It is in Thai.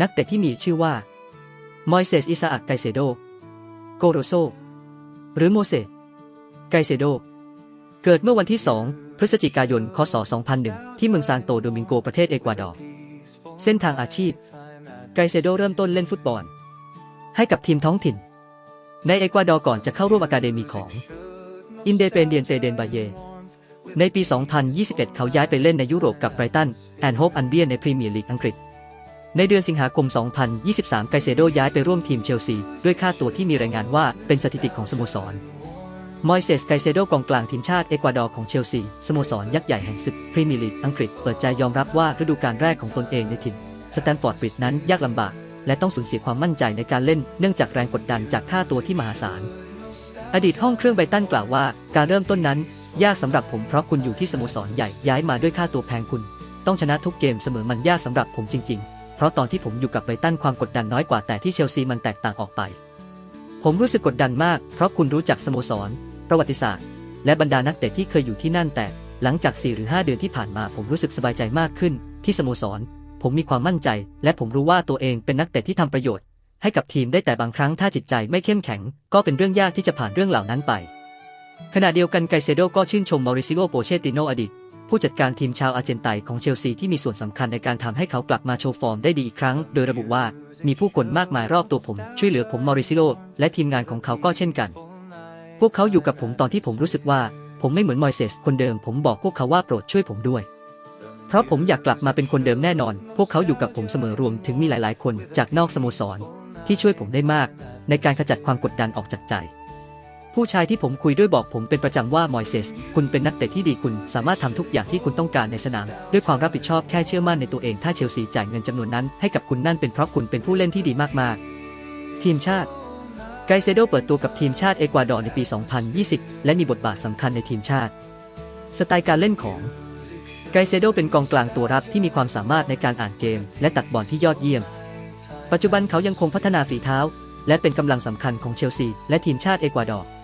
นักเตะที่มีชื่อว่ามอยเซสอิซาอักไกเซโด โกโรโซ หรือโมเสสไกเซโด เกิดเมื่อวันที่ 2 พฤศจิกายน คศ 2001 ที่เมืองซานโตโดมิงโกประเทศเอกวาดอร์ เส้นทางอาชีพ ไกเซโดเริ่มต้นเล่นฟุตบอล ให้กับทีมท้องถิ่น ในเอกวาดอร์ก่อนจะเข้าร่วมอะคาเดมีของ อินเดเปนเดียนเตเดนบาเย ในปี 2021 เขาย้ายไปเล่นในยุโรปกับไบรตันแอนโฮปอันเบียนในพรีเมียร์ลีกอังกฤษ ในเดือนสิงหาคม 2023 ไกเซโดย้ายไปร่วมทีมเชลซี ด้วยค่าตัวที่มีรายงานว่าเป็นสถิติของสโมสร มอยเซสไกเซโดกองกลางทีมชาติเอกวาดอร์ของเชลซี สโมสรยักษ์ใหญ่แห่งศึกพรีเมียร์ลีกอังกฤษ เปิดใจยอมรับว่าฤดูกาลแรกของตนเองในถิ่นสแตนฟอร์ดบริดนั้นยากลำบาก และต้องสูญเสียความมั่นใจในการเล่น เนื่องจากแรงกดดันจากค่าตัวที่มหาศาล อดีตห้องเครื่องไบตันกล่าวว่า การเริ่มต้นนั้น ยากสำหรับผมเพราะคุณอยู่ที่สโมสรใหญ่ย้ายมาด้วยค่าตัวแพงคุณ ต้องชนะทุกเกมเสมอมันยากสำหรับผมจริง ๆ เพราะตอนที่ผมอยู่กับไบรตันความกดดันน้อยกว่าแต่ที่เชลซีมันแตกต่างออกไป ผมรู้สึกกดดันมาก เพราะคุณรู้จักสโมสร ประวัติศาสตร์ และบรรดานักเตะที่เคยอยู่ที่นั่นแต่ หลังจาก 4 หรือ 5 เดือนที่ผ่านมาผมรู้สึกสบายใจมากขึ้น ที่สโมสร ผมมีความมั่นใจ และผมรู้ว่าตัวเองเป็นนักเตะที่ทำประโยชน์ ให้กับทีมได้แต่บางครั้งถ้าจิตใจไม่เข้มแข็ง ก็เป็นเรื่องยากที่จะผ่านเรื่องเหล่านั้นไปขณะเดียวกันไกเซโดก็ชื่นชมมอริซิโอโปเชติโนอดีต ผู้จัดการทีมชาวอาร์เจนไตของเชลซีที่มีส่วนสำคัญในการทำให้เขากลับมาโชว์ฟอร์มได้ดีอีกครั้ง โดยระบุว่ามีผู้คนมากมายรอบตัวผม ช่วยเหลือผมมอริซิโอและทีมงานของเขาก็เช่นกัน พวกเขาอยู่กับผมตอนที่ผมรู้สึกว่า ผมไม่เหมือนมอยเซสคนเดิมผมบอกพวกเขาว่าโปรดช่วยผมด้วย เพราะผมอยากกลับมาเป็นคนเดิมแน่นอน พวกเขาอยู่กับผมเสมอรวมถึงมีหลาย ๆ คนจากนอกสโมสร ที่ช่วยผมได้มาก ในการขจัดความกดดันออกจากใจ ผู้ชายที่ผมคุยด้วยบอกผมเป็นประจำว่ามอยเซส คุณเป็นนักเตะที่ดีคุณ สามารถทำทุกอย่างที่คุณต้องการในสนาม ด้วยความรับผิดชอบแค่เชื่อมั่นในตัวเอง ถ้าเชลซีจ่ายเงินจำนวนนั้น ให้กับคุณนั่นเป็นเพราะคุณเป็นผู้เล่นที่ดีมากๆ ทีมชาติไกเซโดเปิดตัวกับทีมชาติเอกวาดอร์ในปี 2020 และมีบทบาทสำคัญในทีมชาติ สไตล์การเล่นของไกเซโดเป็นกองกลางตัวรับที่มีความสามารถในการอ่านเกม และตัดบอลที่ยอดเยี่ยม ปัจจุบันเขายังคงพัฒนาฝีเท้า และเป็นกำลังสำคัญของเชลซีและทีมชาติเอกวาดอร์